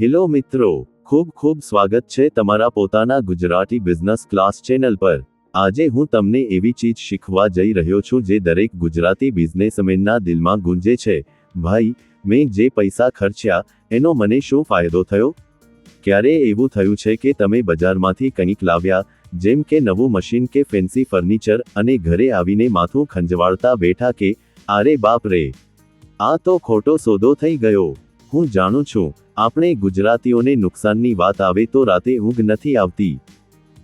Hello મિત્રો, ખૂબ ખૂબ સ્વાગત છે તમારા પોતાના ગુજરાતી બિઝનેસ ક્લાસ ચેનલ પર. આજે હું તમને એવી ચીજ શીખવા જઈ રહ્યો છું જે દરેક ગુજરાતી બિઝનેસમેનના દિલમાં ગુંજે છે. ભાઈ, મેં જે પૈસા ખર્ચ્યા, એનો મને શું ફાયદો થયો? ક્યારે એવું થયું છે કે તમે બજારમાંથી કંઈક લાવ્યા, જેમ કે નવું મશીન કે ફેન્સી ફર્નિચર અને ઘરે આવીને માથું ખંજવાળતા બેઠા કે, આરે બાપ રે. આ તો ખોટો સોદો થઈ ગયો. હું જાણું છું આપણે ગુજરાતીઓને નુકસાનની વાત આવે તો રાતે ઊંઘ નથી આવતી.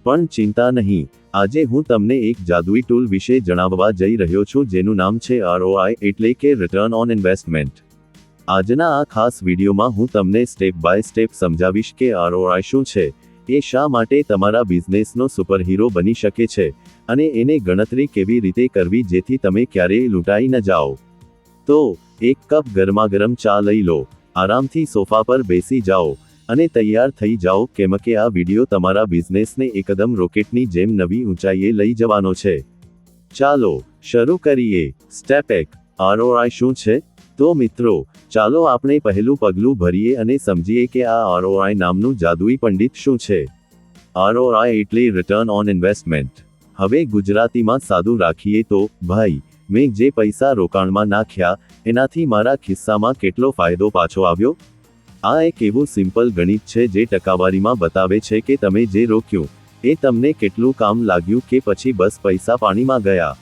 પણ ચિંતા નહીં. આજે હું તમને એક જાદુઈ ટૂલ વિશે જણાવવા જઈ રહ્યો છું જેનું નામ છે આરઓઆઈ એટલે કે રિટર્ન ઓન ઇન્વેસ્ટમેન્ટ આજના આ ખાસ વિડીયોમાં હું તમને સ્ટેપ બાય સ્ટેપ સમજાવીશ કે આરઓઆઈ શું છે. એ શા માટે તમારા બિઝનેસનો સુપરહીરો બની શકે છે અને એને ગણતરી કેવી રીતે કરવી જેથી તમે ક્યારેય લૂંટાઈ ન જાઓ. તો, એક કપ ગરમાગરમ ચા લઈ લો. આરામથી સોફા પર બેસી જાઓ અને તૈયાર થઈ જાઓ કેમ કે આ વિડિયો તમારા બિઝનેસને એકદમ રોકેટની જેમ નવી ઊંચાઈએ લઈ જવાનો છે. ચાલો, શરૂ કરીએ. સ્ટેપ એક. આરઓઆઈ શું છે? તો મિત્રો, ચાલો આપણે પહેલું પગલું ભરીએ અને સમજીએ કે આ આરઓઆઈ નામનું જાદુઈ પંડિત શું છે. આરઓઆઈ એટલે રિટર્ન ઓન ઇન્વેસ્ટમેન્ટ હવે ગુજરાતીમાં સાદું રાખીએ તો, ભાઈ, મેં જે પૈસા રોકાણમાં નાખ્યા એનાથી મારા ખિસ્સામાં કેટલો ફાયદો પાછો આવ્યો? આ એક એવું સિમ્પલ ગણિત છે જે ટકાવારીમાં બતાવે છે કે તમે જે રોક્યું, એ તમને કેટલું કામ લાગ્યું કે પછી બસ પૈસા પાણીમાં ગયા.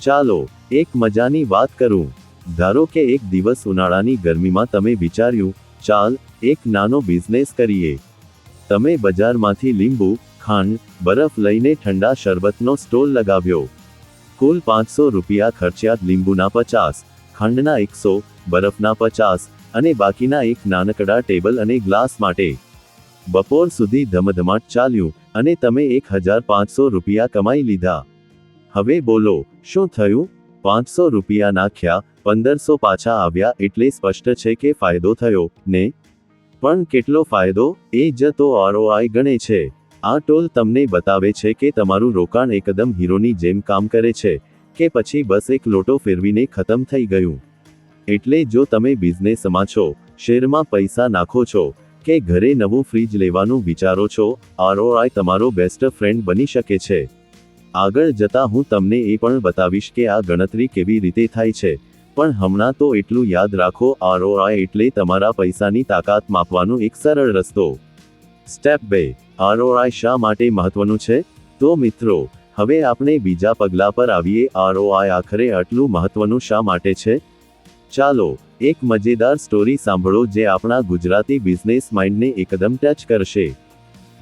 ચાલો, એક મજાની વાત કરું. ધારો કે એક દિવસ ઉનાળાની ગરમીમાં તમે વિચાર્યું, ચાલ, એક નાનો બિઝનેસ કરીએ. તમે બજારમાંથી લીંબુ, ખાંડ, બરફ લઈને ઠંડા શરબતનો સ્ટોલ લગાવ્યો. કુલ પાંચસો રૂપિયા ખર્ચ્યા લીંબુના પચાસ. ખાંડના એકસો, બરફના પચાસ અને બાકીના એક નાનકડા ટેબલ અને ગ્લાસ માટે. બપોર સુધી ધમધમાટ ચાલ્યું અને તમે એક હજાર પાંચસો રૂપિયા કમાઈ લીધા. હવે બોલો, શું થયું? પાંચસો રૂપિયા નાખ્યા, પંદરસો પાછા આવ્યા એટલે સ્પષ્ટ છે કે ફાયદો થયો, ને? પણ કેટલો ફાયદો? એ જ તો આરઓઆઈ ગણે છે. આ ટોલ તમને બતાવે છે કે તમારું રોકાણ એકદમ હીરોની જેમ કામ કરે છે. કે પછી બસ એક લોટો ફેરવીને ખતમ થઈ ગયું. એટલે જો તમે બિઝનેસમાં છો, શેરમાં પૈસા નાખો છો, કે ઘરે નવું ફ્રીજ લેવાનું વિચારો છો, આરઓઆઈ તમારો બેસ્ટ ફ્રેન્ડ બની શકે છે. આગળ જતા હું તમને એ પણ બતાવીશ કે આ ગણતરી કેવી રીતે થાય છે. પણ હમણાં તો એટલું યાદ રાખો, આરઓઆઈ એટલે તમારા પૈસાની તાકાત માપવાનો એક સરળ રસ્તો. સ્ટેપ બે, આરઓઆઈ શા માટે મહત્વનું છે? તો મિત્રો હવે આપણે બીજા પગલા પર આવીએ. આરઓઆઈ આખરે આટલું મહત્વનું શા માટે છે? ચાલો, એક મજેદાર સ્ટોરી સાંભળો જે આપણા ગુજરાતી બિઝનેસ માઇન્ડને એકદમ ટચ કરશે.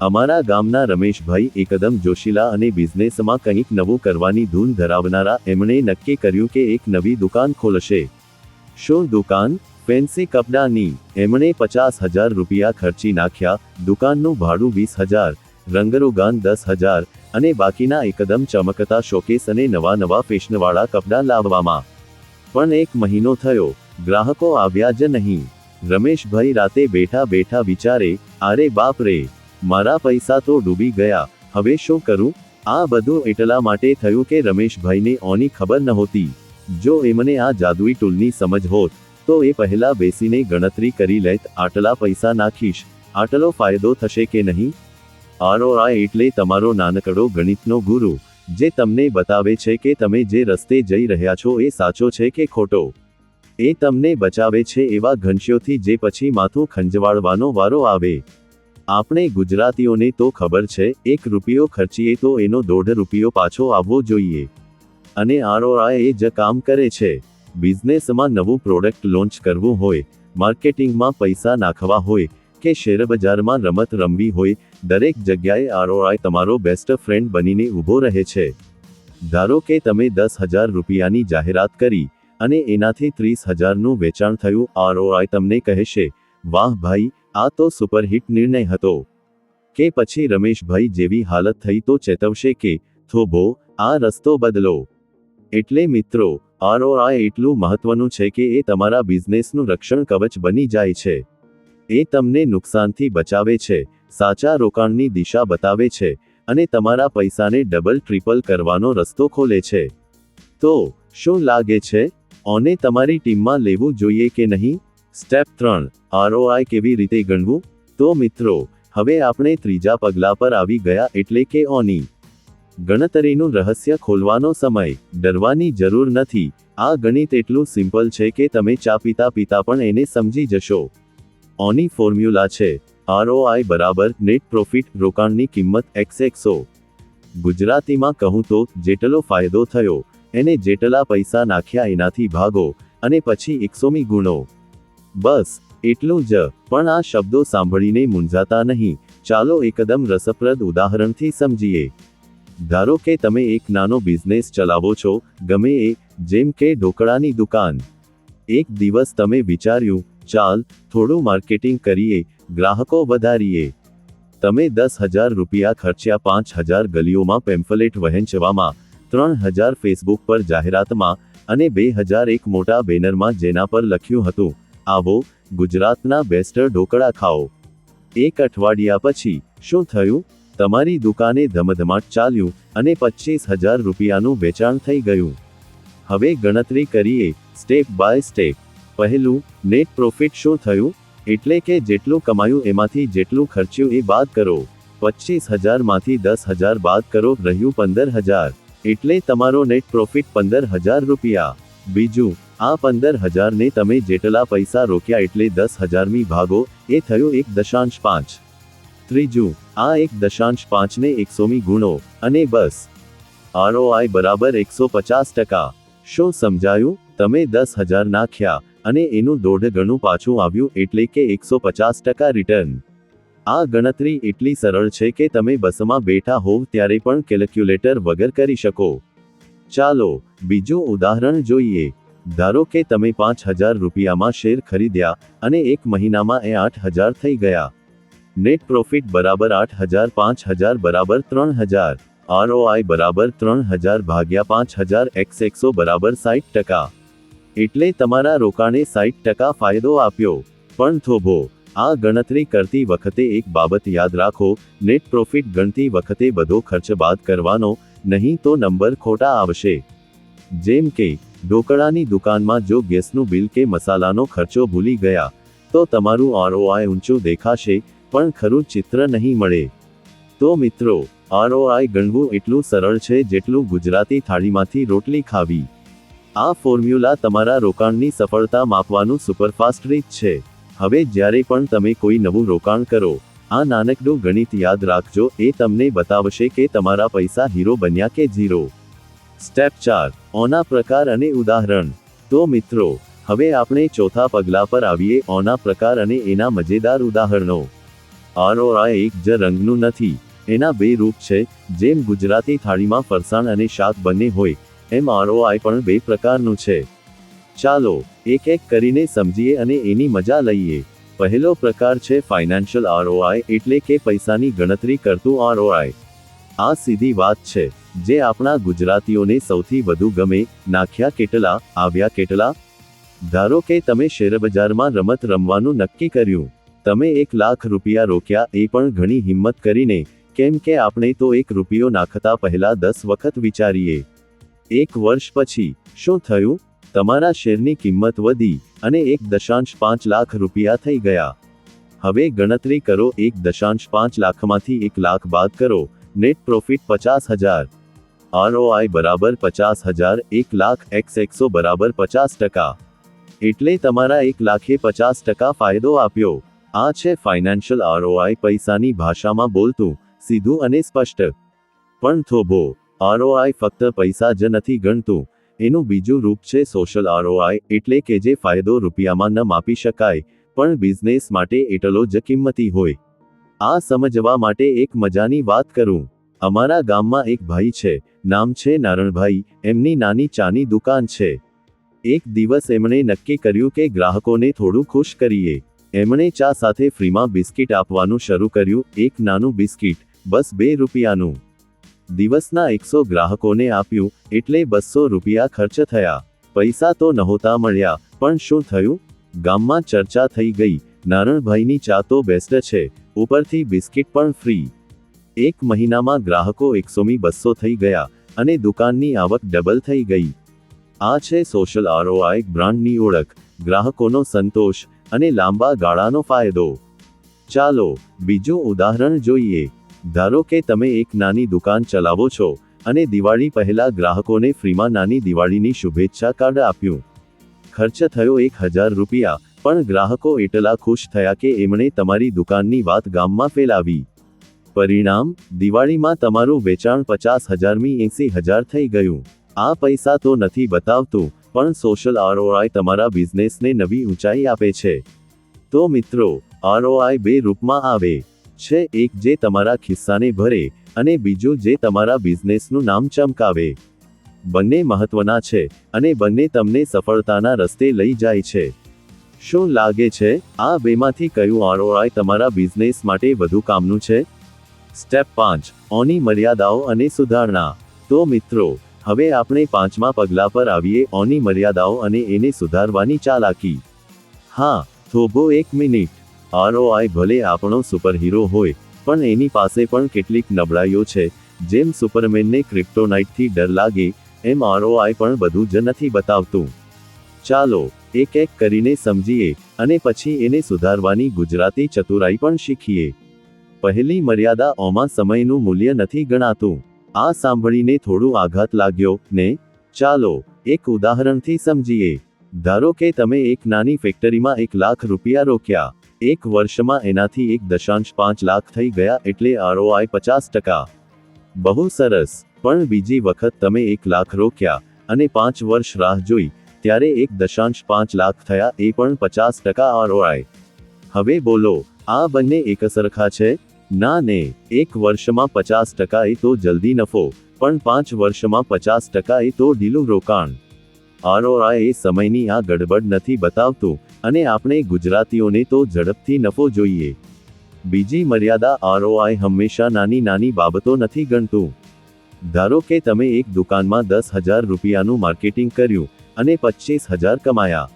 અમારા ગામના રમેશભાઈ એકદમ જોશીલા અને બિઝનેસમાં કંઈક નવું કરવાની ધૂન ધરાવનારા એમણે નક્કી કર્યું કે એક નવી દુકાન ખોલશે. શું દુકાન? ફેન્સી કપડાની એમણે પચાસ હજાર રૂપિયા ખર્ચી નાખ્યા. દુકાનનું ભાડું વીસ હજાર, રંગરોગાન દસ હજાર અને બાકીના એકદમ ચમકતા શોકેસ અને નવા નવા ફેશનવાળા કપડાં લાવવામાં. પણ એક મહિનો થયો, ગ્રાહકો આવ્યા જ નહીં. રમેશભાઈ રાતે બેઠા બેઠા વિચારે આરે બાપ રે, મારા પૈસા તો ડૂબી ગયા. હવે શું કરું? આ બધું એટલા માટે થયું કે રમેશભાઈને ઓની ખબર નહોતી. જો એમને આ જાદુઈ ટૂલની સમજ હોત, તો એ પહેલા બેસીને ગણતરી કરી લેત, આટલા પૈસા નાખીશ. આટલો ફાયદો થશે કે નહીં? આરઓઆઈ એટલે તમારો નાનકડો ગણિતનો ગુરુ, જે તમને બતાવે છે કે તમે જે રસ્તે જઈ રહ્યા છો એ સાચો છે કે ખોટો. એ તમને બચાવે છે એવા ઘનશ્યોથી જે પછી માથું ખંજવાળવાનો વારો આવે. આપણે ગુજરાતીઓને તો ખબર છે, એક રૂપિયો ખર્ચીએ તો એનો દોઢ રૂપિયો પાછો આવવો જોઈએ. અને આરઓઆઈ એ જ કામ કરે છે. બિઝનેસમાં નવું પ્રોડક્ટ લોન્ચ કરવું હોય, માર્કેટિંગમાં પૈસા નાખવા હોય કે શેરબજારમાં રમત રમવી હોય, દરેક જગ્યાએ આરઓઆઈ તમારો બેસ્ટ ફ્રેન્ડ બનીને ઊભો રહે છે. ધારો કે તમે દસ હજાર રૂપિયાની જાહેરાત કરી અને એનાથી ત્રીસ હજારનું વેચાણ થયું, આરઓઆઈ તમને કહેશે, વાહ ભાઈ, આ તો સુપરહિટ નિર્ણય હતો. કે પછી રમેશભાઈ જેવી હાલત થઈ તો ચેતવશે કે, થોભો, આ રસ્તો બદલો. એટલે મિત્રો, આરઓઆઈ એટલું મહત્વનું છે કે એ તમારા બિઝનેસનું રક્ષણ કવચ બની જાય છે. એ તમને નુકસાનથી બચાવે છે, સાચા રોકાણની દિશા બતાવે છે અને તમારા પૈસાને ડબલ, ટ્રિપલ કરવાનો રસ્તો ખોલે છે. તો, શું લાગે છે? ઓને તમારી ટીમમાં લેવું જોઈએ કે નહીં? સ્ટેપ ત્રણ, આરઓઆઈ કેવી રીતે ગણવું? તો મિત્રો, હવે આપણે ત્રીજા પગલા પર આવી ગયા એટલે કે ઓની. ગણતરીનું રહસ્ય ખોલવાનો સમય, ડરવાની જરૂર નથી. આ ગણિત એટલું સિમ્પલ છે કે તમે ચા પીતા પીતા પણ એને સમજી જશો. ઓની ફોર્મ્યુલા છે આરઓઆઈ બરાબર નેટ પ્રોફિટ રોકાણની કિંમત એક્સ એક્સો ગુજરાતીમાં કહું તો, જેટલો ફાયદો થયો, એને જેટલા પૈસા નાખ્યા એનાથી ભાગો, અને પછી એકસોમી ગુણો. બસ, એટલું જ, પણ આ શબ્દો સાંભળીને મૂંઝાતા નહીં, ચાલો એકદમ રસપ્રદ ઉદાહરણથી સમજીએ. ધારો કે તમે એક નાનો બિઝનેસ ચલાવો છો, ગમે એ, જેમ કે ઢોકળાની દુકાન. એક દિવસ તમે વિચાર્યું ચાલ, થોડું માર્કેટિંગ કરીએ, ગ્રાહકો વધારીએ. તમે દસ હજાર રૂપિયા ખર્ચ્યા પાંચ હજાર ગલીઓમાં પેમ્ફલેટ વહેંચવામાં, ત્રણ હજાર ફેસબુક પર જાહેરાતમાં અને બે હજાર એક મોટા બેનરમાં જેના પર લખ્યું હતું, આવો, ગુજરાતના બેસ્ટર ઢોકળા ખાઓ. એક અઠવાડિયા પછી, શું થયું? તમારી દુકાને ધમધમાટ ચાલ્યું અને પચીસ હજાર રૂપિયાનું વેચાણ થઈ ગયું. હવે ગણતરી કરીએ, સ્ટેપ બાય સ્ટેપ. પહેલું નેટ પ્રોફિટ શું થયું? એટલે કે જેટલું કમાયું એમાંથી જેટલું ખર્ચ્યું એ બાદ કરો. પચીસ હજારમાંથી દસ હજાર બાદ કરો, રહ્યું પંદર હજાર. એટલે તમારો નેટ પ્રોફિટ પંદર હજાર રૂપિયા. બીજું, આ પંદર હજારને તમે જેટલા પૈસા રોક્યા એટલે દસ હજારમી ભાગો, એ થયું એક દશાંશ પાંચ. ત્રીજું, આ એક દશાંશ પાંચને એકસોમી ગુણો, અને બસ. આરઓઆઈ બરાબર એકસો પચાસ ટકા. શું સમજાયું? તમે દસ હજાર નાખ્યા. અને એનું દોઢ ગણું પાછું આવ્યું એટલે કે એકસો પચાસ ટકા રિટર્ન આ ગણતરી એટલી સરળ છે કે તમે બસમાં બેઠા હોવ ત્યારે પણ કેલ્ક્યુલેટર વગર કરી શકો. ચાલો, બીજું ઉદાહરણ જોઈએ. ધારો કે તમે પાંચ હજાર રૂપિયામાં શેર ખરીદ્યા અને એક મહિનામાં એ આઠ હજાર થઈ ગયા. નેટ પ્રોફિટ બરાબર આઠ હજાર, પાંચ હજાર બરાબર ત્રણ હજાર. આરઓઆઈ બરાબર ત્રણ હજાર ભાગ્યા પાંચ હજાર એક્સ એકસો બરાબર સાઠ ટકા. એટલે તમારા રોકાણે સાઈઠ ટકા ફાયદો આપ્યો. પણ થોભો, આ ગણતરી કરતી વખતે એક બાબત યાદ રાખો, નેટ પ્રોફિટ ગણતી વખતે બધો ખર્ચ બાદ કરવાનો, નહીં તો નંબર ખોટા આવશે. જેમ કે, ઢોકળાની દુકાનમાં જો ગેસનું બિલ કે મસાલાનો ખર્ચો ભૂલી ગયા, તો તમારું આરઓઆઈ ઊંચું દેખાશે, પણ ખરું ચિત્ર નહીં મળે. તો મિત્રો, આરઓઆઈ ગણવું એટલું સરળ છે જેટલું ગુજરાતી થાળીમાંથી રોટલી ખાવી. આ ફોર્મ્યુલા તમારા રોકાણની સફળતા માપવાનું સુપરફાસ્ટ રીત છે. હવે જ્યારે પણ તમે કોઈ નવું રોકાણ કરો, આ નાનકડું ગણિત યાદ રાખજો, એ તમને બતાવશે કે તમારા પૈસા હીરો બન્યા કે ઝીરો. સ્ટેપ ચાર, ઓના પ્રકાર અને ઉદાહરણ. તો મિત્રો, હવે આપણે ચોથા પગલા પર આવીએ, ઓના પ્રકાર અને એના મજેદાર ઉદાહરણો. આરોરા એક જ રંગનું નથી. એના બે રૂપ છે, જેમ ગુજરાતી થાળીમાં ફરસાણ અને શાક બંને હોય. એમ આરઓઆઈ પણ બે પ્રકારનું છે. ચાલો, એક એક કરીને સમજીએ અને એની મજા લઈએ. પહેલો પ્રકાર છે ફાઇનાન્શિયલ આરઓઆઈ એટલે કે પૈસાની ગણતરી કરતું આરઓઆઈ. આ સીધી વાત છે, જે આપણા ગુજરાતીઓને સૌથી વધુ ગમે, નાખ્યા કેટલા, આવ્યા કેટલા? ધારો કે તમે શેરબજારમાં રમત રમવાનું નક્કી કર્યું. તમે એક લાખ રૂપિયા રોક્યા, એ પણ ઘણી હિંમત કરીને. કેમ કે આપણે તો એક રૂપિયો નાખતા પહેલા દસ વખત વિચારીએ. એક વર્ષ પછી, શું થયું? તમારા શેરની કિંમત વધી અને એક દશાંશ પાંચ લાખ રૂપિયા થઈ ગયા. હવે ગણતરી કરો એક દશાંશ પાંચ લાખમાંથી એક લાખ બાદ કરો. નેટ પ્રોફિટ પચાસ હજાર. આરઓઆઈ બરાબર પચાસ હજાર, એક લાખ એક્સ એકસો બરાબર પચાસ ટકા. એટલે તમારા એક લાખે પચાસ ટકા ફાયદો આપ્યો. આ છે ફાઇનાન્શિયલ આરઓઆઈ પૈસાની ભાષામાં બોલતું, સીધું અને સ્પષ્ટ. પણ થોભો આરઓઆઈ ફક્ત પૈસા જ નથી ગણતું, એનું બીજું રૂપ છે સોશિયલ આરઓઆઈ, એટલે કે જે ફાયદો રૂપિયામાં ન માપી શકાય, પણ બિઝનેસ માટે એટલો જ કિંમતી હોય. આ સમજવા માટે એક મજાની વાત કરું. અમારા ગામમાં એક ભાઈ છે, નામ છે નારણભાઈ, એમની નાની ચાની દુકાન છે. એક દિવસ એમણે નક્કી કર્યું કે ગ્રાહકોને થોડું ખુશ કરીએ. એમણે ચા સાથે ફ્રીમાં બિસ્કિટ આપવાનું શરૂ કર્યું, એક નાનું બિસ્કિટ, બસ બે રૂપિયાનું. દિવસના એકસો ગ્રાહકોને આપ્યું એટલે બસો રૂપિયા ખર્ચ થયા. પૈસા તો નહોતા મળ્યા, પણ શું થયું? ગામમાં ચર્ચા થઈ ગઈ. નારણભાઈની ચા તો બેસ્ટ છે, ઉપરથી બિસ્કિટ પણ ફ્રી. એક મહિનામાં ગ્રાહકો એકસોમી બસો થઈ ગયા અને દુકાનની આવક ડબલ થઈ ગઈ. આ છે સોશિયલ આરઓઆઈ બ્રાન્ડની ઓળખ, ગ્રાહકોનો સંતોષ અને લાંબા ગાળાનો ફાયદો. ચાલો, બીજું ઉદાહરણ જોઈએ. ધારો કે તમે એક નાની દુકાન ચલાવો છો અને દિવાળી પહેલા ગ્રાહકોને ફ્રીમાં નાની દિવાળીની શુભેચ્છા કાર્ડ આપ્યું. ખર્ચ થયો એક હજાર રૂપિયા, પણ ગ્રાહકો એટલા ખુશ થયા કે એમણે તમારી દુકાનની વાત ગામમાં ફેલાવી. પરિણામ, દિવાળીમાં તમારું વેચાણ પચાસ હજારમી એંસી હજાર થઈ ગયું. આ પૈસા તો નથી બતાવતું, પણ સોશિયલ આરઓઆઈ તમારા બિઝનેસને નવી ઊંચાઈ આપે છે. તો મિત્રો, આરઓઆઈ બે રૂપમાં આવે. છે, એક જે તમારા ખિસ્સાને ભરે અને બીજું જે તમારા બિઝનેસનું નામ ચમકાવે. બંને મહત્વના છે અને બંને તમને સફળતાના રસ્તે લઈ જાય છે. શું લાગે છે, આ બેમાંથી કયું આરઓઆઈ તમારા બિઝનેસ માટે વધુ કામનું છે? સ્ટેપ પાંચ ઓની મર્યાદાઓ અને સુધારણા. તો મિત્રો, હવે આપણે પાંચમા પગલા પર આવીએ ઓની મર્યાદાઓ અને એને સુધારવાની ચાલાકી. હા, થોભો એક મિનિટ. આરઓઆઈ ભલે આપણો સુપરહીરો હોય, પણ એની પાસે પણ કેટલીક નબળાઈઓ છે. જેમ સુપરમેનને ક્રિપ્ટોનાઇટથી ડર લાગે, એમ આરઓઆઈ પણ બધું જ નથી બતાવતું. ચાલો, એક એક કરીને સમજીએ અને પછી એને સુધારવાની ગુજરાતી ચતુરાઈ પણ શીખીએ. પહેલી મર્યાદા ઓમાં સમયનું મૂલ્ય નથી ગણાતું. આ સાંભળીને થોડું આઘાત લાગ્યો, ને? ચાલો, એક ઉદાહરણથી સમજીએ. ધારો કે તમે એક નાની ફેક્ટરીમાં એક લાખ રૂપિયા રોક્યા. એક વર્ષમાં એનાથી એક દશાંશ પાંચ લાખ થઈ ગયા એટલે આરઓઆઈ પચાસ ટકા. બહુ સરસ. પણ બીજી વખત તમે એક લાખ રોક્યા અને પાંચ વર્ષ રાહ જોઈ, ત્યારે એક દશાંશ પાંચ લાખ થયા એ પણ પચાસ ટકા આરઓઆઈ. હવે બોલો, આ બંને એકસરખા છે? ના ને, એક વર્ષમાં પચાસ ટકા એ તો જલ્દી નફો, પણ પાંચ વર્ષમાં પચાસ ટકા એ તો ઢીલું રોકાણ. આરઓઆઈ એ સમયની આ ગડબડ નથી બતાવતું અને આપણે ગુજરાતીઓને તો ઝડપથી નફો જોઈએ. બીજી મર્યાદા આરઓઆઈ હંમેશા નાની નાની બાબતો નથી ગણતું. ધારો કે તમે એક દુકાનમાં દસ હજાર રૂપિયાનું માર્કેટિંગ કર્યું અને પચીસ હજાર કમાયા.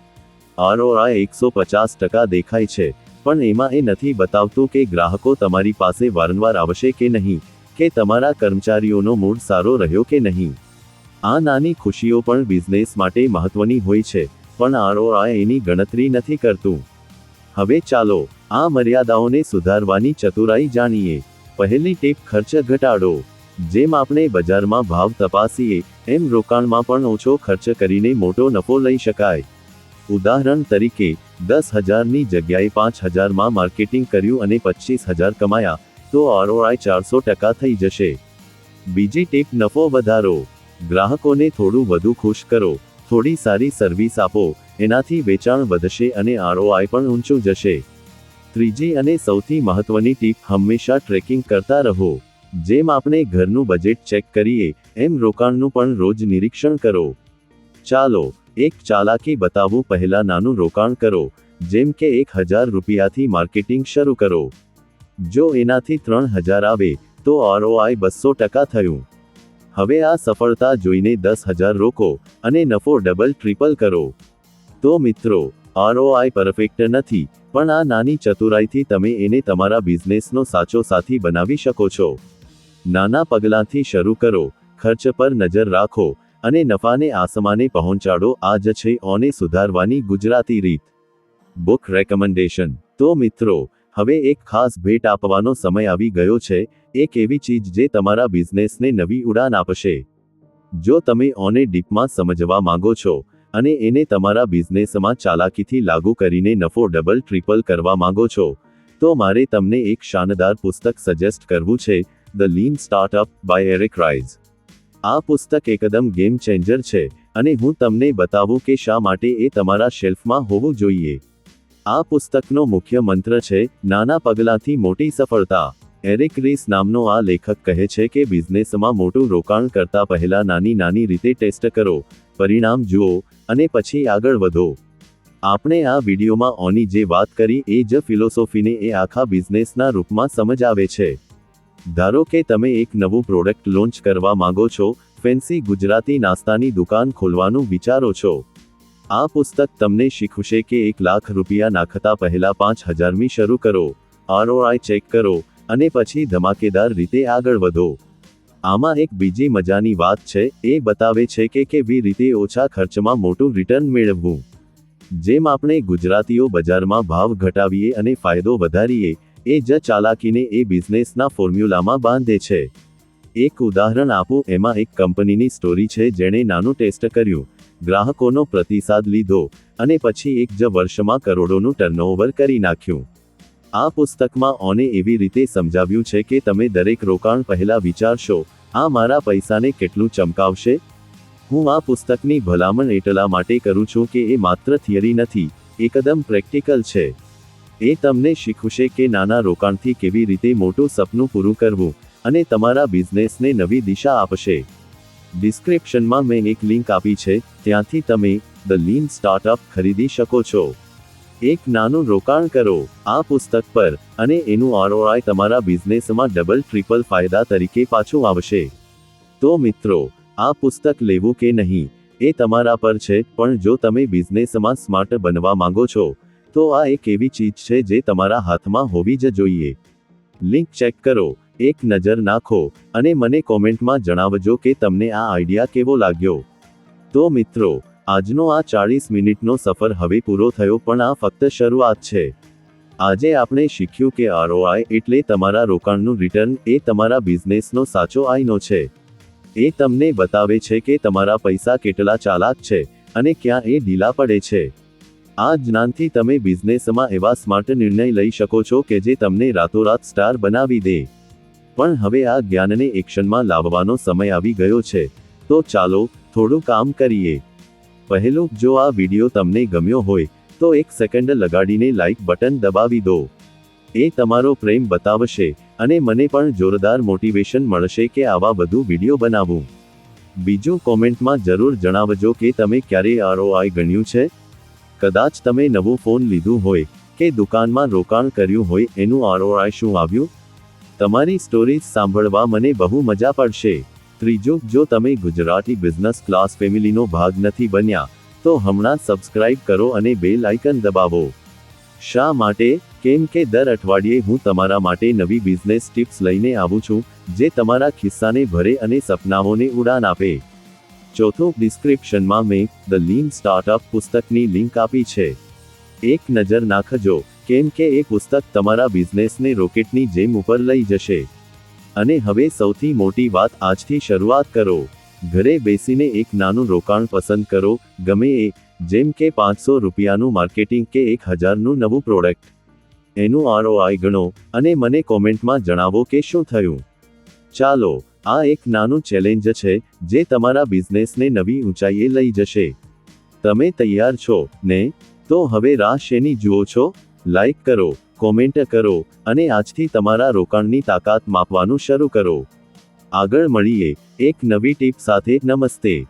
આરઓઆઈ એકસો પચાસ ટકા દેખાય છે, પણ એમાં એ નથી બતાવતું કે ગ્રાહકો તમારી પાસે વારંવાર આવશે કે નહીં, કે તમારા કર્મચારીઓનો મૂડ સારો રહ્યો કે નહીં. આ નાની ખુશીઓ પણ બિઝનેસ માટે મહત્વની હોય છે, પણ આરઓઆઈ એની ગણતરી નથી કરતું. હવે ચાલો, આ મર્યાદાઓને સુધારવાની ચતુરાઈ જાણીએ. પહેલી ટીપ, ખર્ચ ઘટાડો. જેમ આપણે બજારમાં ભાવ તપાસીએ, એમ રોકાણમાં પણ ઓછો ખર્ચ કરીને મોટો નફો લઈ શકાય. ઉદાહરણ તરીકે, દસ હજારની જગ્યાએ પાંચ હજારમાં માર્કેટિંગ કર્યું અને પચીસ હજાર કમાયા, તો આરઓઆઈ ચારસો ટકા થઈ જશે. બીજી ટીપ, નફો વધારો. ગ્રાહકોને થોડું વધુ ખુશ કરો, થોડી સારી સર્વિસ આપો, એનાથી વેચાણ વધશે અને આરઓઆઈ પણ ઊંચું જશે. ત્રીજી અને સૌથી મહત્વની ટીપ, હંમેશા ટ્રેકિંગ કરતા રહો. જેમ આપણે ઘરનું બજેટ ચેક કરીએ, એમ રોકાણનું પણ રોજ નિરીક્ષણ કરો. ચાલો, એક ચાલાકી બતાવવું પહેલા નાનું રોકાણ કરો, જેમ કે એક હજાર રૂપિયાથી માર્કેટિંગ શરૂ કરો. જો એનાથી ત્રણ હજાર આવે, તો આરઓઆઈ બસો ટકા થયું. હવે આ સફળતા જોઈને દસ હજાર રોકો અને નફો ડબલ, ટ્રિપલ કરો. તો મિત્રો આરઓઆઈ પરફેક્ટ નથી, પણ આ નાની ચતુરાઈથી તમે એને તમારા બિઝનેસનો સાચો સાથી બનાવી શકો છો. નાના પગલાંથી શરૂ કરો, ખર્ચ પર નજર રાખો અને નફાને આસમાને પહોંચાડો, આ જ છે ઓને સુધારવાની ગુજરાતી રીત. બુક રેકમેન્ડેશન તો મિત્રો હવે એક ખાસ ભેટ આપવાનો સમય આવી ગયો છે, એક એવી ચીજ જે તમારા બિઝનેસને નવી ઉડાન આપશે. જો તમે ઓને ડીપમાં સમજવા માંગો છો, અને એને તમારા બિઝનેસમાં ચાલાકીથી લાગુ કરીને નફો ડબલ, ટ્રિપલ કરવા માંગો છો, તો મારે તમને એક શાનદાર પુસ્તક સજેસ્ટ કરવું છે the lean startup by Eric Ries આ પુસ્તક એકદમ ગેમ ચેન્જર છે, અને હું તમને બતાવું કે શા માટે એ તમારા શેલ્ફમાં હોવું જોઈએ. આ પુસ્તકનો મુખ્ય મંત્ર છે, નાના પગલાંથી મોટી સફળતા. એરિક રીસ નામનો આ લેખક કહે છે કે બિઝનેસમાં મોટું રોકાણ કરતા પહેલા નાની નાની રીતે ટેસ્ટ કરો, પરિણામ જુઓ, અને પછી આગળ વધો. આપણે આ વિડીયોમાં ઓની જે વાત કરી એ જ ફિલોસોફીને એ આખા બિઝનેસના રૂપમાં સમજાવે છે. ધારો કે તમે એક નવું પ્રોડક્ટ લોન્ચ કરવા માંગો છો, ફેન્સી ગુજરાતી નાસ્તાની દુકાન ખોલવાનું વિચારો છો. આ પુસ્તક તમને શીખવશે કે એક લાખ રૂપિયા નાખતા પહેલા પાંચ હજારમી શરૂ કરો, આરઓઆઈ ચેક કરો, અને પછી ધમાકેદાર રીતે આગળ વધો. આમાં એક બીજી મજાની વાત છે, એ બતાવે છે કે કેવી રીતે ઓછા ખર્ચમાં મોટું રિટર્ન મેળવવું. જેમ આપણે ગુજરાતીઓ બજારમાં ભાવ ઘટાવીએ અને ફાયદો વધારીએ, એ જ ચાલાકીને એ બિઝનેસના ફોર્મ્યુલામાં બાંધે છે. એક ઉદાહરણ આપો, એમાં એક કંપનીની સ્ટોરી છે જેણે નાનું ટેસ્ટ કર્યું. ગ્રાહકોનો પ્રતિસાદ લીધો અને પછી એક જ વર્ષમાં કરોડોનું ટર્નઓવર કરી નાખ્યું. આ પુસ્તકમાં ઓને એવી રીતે સમજાવ્યું છે કે તમે દરેક રોકાણ પહેલા વિચારશો, આ મારા પૈસાને કેટલું ચમકાવશે? હું આ પુસ્તકની ભલામણ એટલા માટે કરું છું કે એ માત્ર થિયરી નથી, એકદમ પ્રેક્ટિકલ છે. એ તમને શીખવશે કે નાના રોકાણથી કેવી રીતે મોટું સપનું પૂરું કરવું અને તમારા બિઝનેસને નવી દિશા આપશે. ડિસ્ક્રિપ્શનમાં મેં એક લિંક આપી છે, ત્યાંથી તમે ધ લીન સ્ટાર્ટઅપ ખરીદી શકો છો. એક નાનું રોકાણ કરો, આ પુસ્તક પર, અને એનું આરઓઆઈ તમારા બિઝનેસમાં ડબલ, ટ્રિપલ ફાયદા તરીકે પાછું આવશે. તો મિત્રો, આ પુસ્તક લેવું કે નહીં, એ તમારા પર છે, પણ જો તમે બિઝનેસમાં સ્માર્ટ બનવા માંગો છો, તો આ એક એવી ચીજ છે જે તમારા હાથમાં હોવી જ જોઈએ. લિંક ચેક કરો, એક નજર નાખો અને મને કોમેન્ટમાં જણાવજો કે તમને આ આઈડિયા કેવો લાગ્યો. તો મિત્રો, આજનો આ ચાળીસ મિનિટનો સફર હવે પૂરો થયો પણ આ ફક્ત શરૂઆત છે. આજે આપણે શીખ્યું કે આરઓઆઈ એટલે તમારા રોકાણનું રિટર્ન એ તમારા બિઝનેસનો સાચો આઈનો છે. એ તમને બતાવે છે કે તમારા પૈસા કેટલા ચાલાક છે અને ક્યાં એ ઢીલા પડે છે. આ જ્ઞાનથી તમે બિઝનેસમાં એવા સ્માર્ટ નિર્ણય લઈ શકો છો કે જે તમને રાતોરાત સ્ટાર બનાવી દે. પણ હવે આ જ્ઞાનને એક્શનમાં લાવવાનો સમય આવી ગયો છે. તો ચાલો, થોડું કામ કરીએ. પહેલું, જો આ વિડિયો તમને ગમ્યો હોય, તો એક સેકન્ડ લગાડીને લાઇક બટન દબાવી દો. એ તમારો પ્રેમ બતાવશે અને મને પણ જોરદાર મોટિવેશન મળશે કે આવા વધુ વીડિયો બનાવું. બીજું, કોમેન્ટમાં જરૂર જણાવજો કે તમે ક્યારે આરઓઆઈ ગણ્યું છે? કદાચ તમે નવું ફોન લીધું હોય કે દુકાનમાં રોકાણ કર્યું હોય એનું આરઓઆઈ શું આવ્યું? તમારી સ્ટોરીઝ સાંભળવા મને બહુ મજા પડશે. ત્રીજું, જો તમે ગુજરાતી બિઝનેસ ક્લાસ ફેમિલીનો ભાગ નથી બન્યા, તો હમણાં સબસ્ક્રાઇબ કરો અને બેલ આઇકન દબાવો. શા માટે? કેમ કે દર અઠવાડિયે હું તમારા માટે નવી બિઝનેસ ટિપ્સ લઈને આવું છું, જે તમારા ખિસ્સાને ભરે અને સપનાઓને ઉડાન આપે. ચોથું ડિસ્ક્રિપ્શનમાં મેં ધ લીન સ્ટાર્ટઅપ પુસ્તકની લિંક આપી છે. એક નજર નાખજો, કેમ કે એ પુસ્તક તમારા બિઝનેસને રોકેટની જેમ ઉપર લઈ જશે. અને હવે સૌથી મોટી વાત આજથી શરૂઆત કરો. ઘરે બેસીને એક નાનું રોકાણ પસંદ કરો, ગમે એ, જેમ કે પાંચસો રૂપિયાનું માર્કેટિંગ કે એક હજારનું નવું પ્રોડક્ટ. એનું આરઓઆઈ ગણો અને મને કોમેન્ટમાં જણાવો કે શું થયું. ચાલો આ એક નાનું ચેલેન્જ છે, જે તમારા બિઝનેસને નવી ઊંચાઈએ લઈ જશે. તમે તૈયાર છો, ને? તો હવે રાહ શેની જુઓ છો? લાઇક કરો કોમેન્ટ કરો, અને આજથી તમારા રોકાણની તાકાત માપવાનું શરૂ કરો. આગળ મળીએ, એક નવી ટીપ સાથે, નમસ્તે.